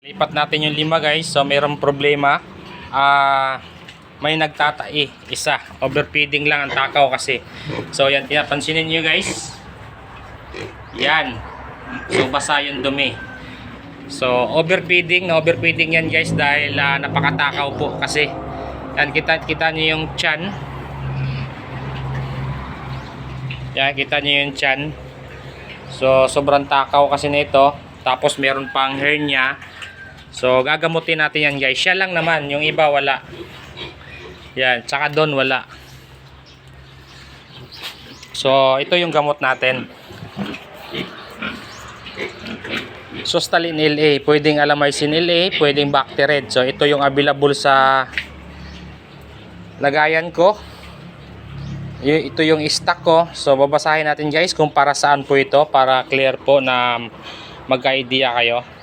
Lipat natin yung lima guys. So mayroong problema. Ah, may nagtatai. Isa. Overfeeding lang ang takaw kasi. So yan, pinapansinin nyo guys. Yan. So basa yung dumi. So overfeeding, na overfeeding yan guys dahil ah, napakatakaw po kasi. Yan, kita, kita nyo yung chan. Yan, kita nyo yung chan. So sobrang takaw kasi nito. Tapos meron pang hernia. So, gagamutin natin yan guys. Siya lang naman. Yung iba wala. Yan. Tsaka doon wala. So, ito yung gamot natin. Sustalin LA. Pwedeng Alamycin LA. Pwedeng Bactered. So, ito yung available sa lagayan ko. Ito yung stock ko. So, babasahin natin guys kung para saan po ito. Para clear po na magka-idea kayo.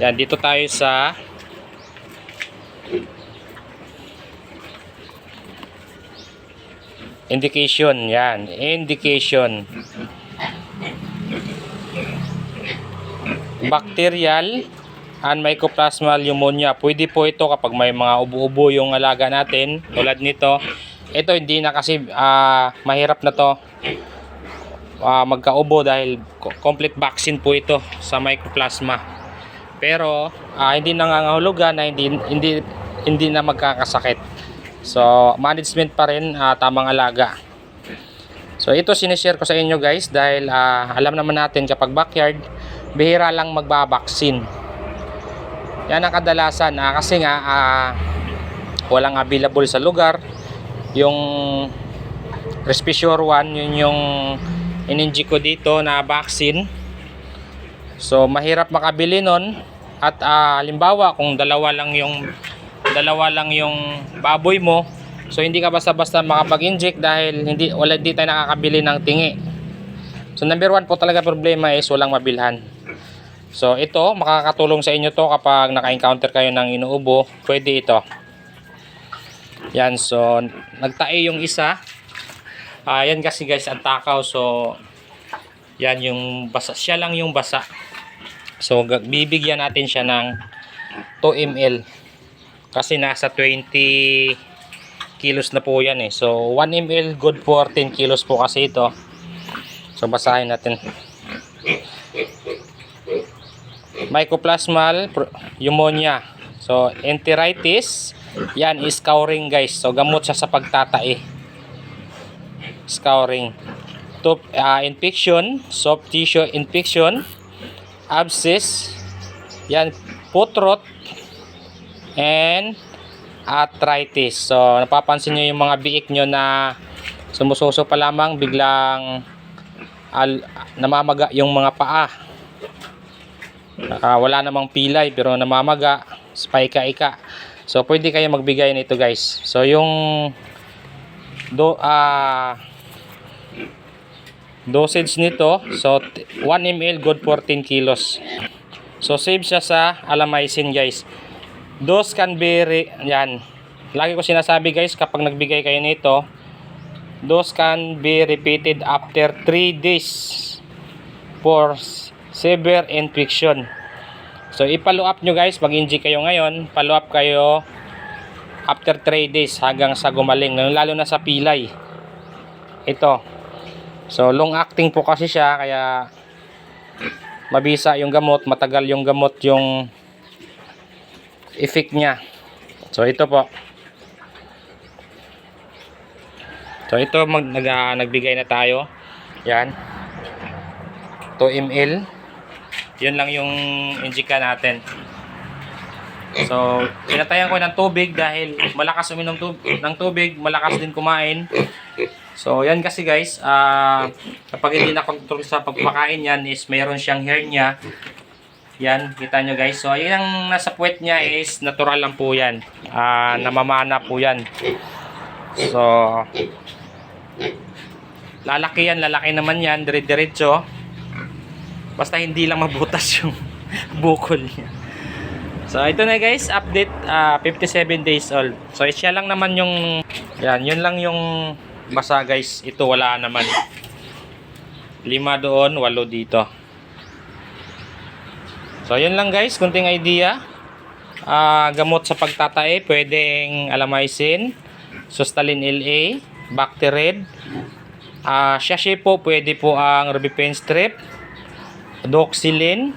Yan, dito tayo sa indication. Yan, indication. Bacterial and mycoplasmal pneumonia. Pwede po ito kapag may mga ubo-ubo yung alaga natin, tulad nito. Ito hindi na kasi ah, mahirap na to ah, magkaubo dahil co- complete vaccine po ito sa mycoplasma. Pero ah, hindi nangangahulugan na hindi hindi hindi na magkakasakit. So, management pa rin ah, tamang alaga. So, ito sinishare ko sa inyo guys dahil ah, alam naman natin kapag backyard, bihira lang magbabaksin. Yan ang kadalasan ah, kasi nga ah, walang available sa lugar. Yung Respissure 1, yun yung ininji ko dito na vaccine. So mahirap makabili nun at ah, halimbawa kung dalawa lang yung dalawa lang yung baboy mo, so hindi ka basta-basta makapag-inject dahil hindi wala di tayo nakakabili ng tingi. So number one po talaga problema is walang mabilhan. So ito makakatulong sa inyo to kapag naka-encounter kayo ng inuubo, pwede ito. Yan so nagtae yung isa. Ah, yan kasi guys ang takaw so yan yung basa siya lang yung basa. So bibigyan natin siya ng 2 ml kasi nasa 20 kilos na po yan eh. So 1 ml good for 10 kilos po kasi ito. So basahin natin. Mycoplasmal pneumonia. So enteritis, yan is scouring guys. So gamot siya sa pagtatae. Scouring. To, ah, infection, soft tissue infection, abscess, yan foot rot, and arthritis. So, napapansin nyo yung mga biik nyo na sumususo pa lamang, biglang al, namamaga yung mga paa. Ah, wala namang pilay pero namamaga, spika-ika. So, pwede kayo magbigay nito guys. So, yung do, ah, dosage nito, so t- 1 ml good for 10 kilos. So, save siya sa alamycin guys. Those can re- yan. Lagi ko sinasabi guys, kapag nagbigay kayo nito, those can be repeated after 3 days for severe infection. So, i-follow up nyo guys, mag-inject kayo ngayon, follow up kayo after 3 days hanggang sa gumaling, lalo na sa pilay. Ito. So, long acting po kasi siya, kaya mabisa yung gamot, matagal yung gamot yung effect niya. So ito po. So ito mag nag, ah, nagbigay na tayo. Yan. 2 ml. Yun lang yung injika natin. So, pinatayan ko ng tubig dahil malakas uminom tub ng tubig, malakas din kumain. So, yan kasi guys, ah kapag hindi na control sa pagpakain yan is mayroon siyang hernia. Yan, kita nyo guys. So, yung nasa puwet niya is natural lang po yan. Ah, namamana po yan. So, lalaki yan, lalaki naman yan, dire-diretso. Basta hindi lang mabutas yung bukol niya. So, ito na guys, update, ah, 57 days old. So, siya lang naman yung, yan, yun lang yung basa guys. Ito wala naman. Lima doon, walo dito. So, yun lang guys, kunting idea. Ah, gamot sa pagtatae, pwedeng alamycin, Sustalin LA, Bactered, ah Shashi po, pwede po ang Robipen Strip, Doxylin,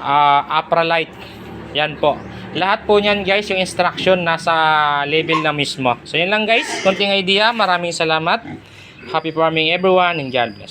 ah Apralite. Yan po. Lahat po niyan guys, yung instruction nasa label na mismo. So, yun lang guys, kunting idea. Maraming salamat. Happy farming everyone and God bless.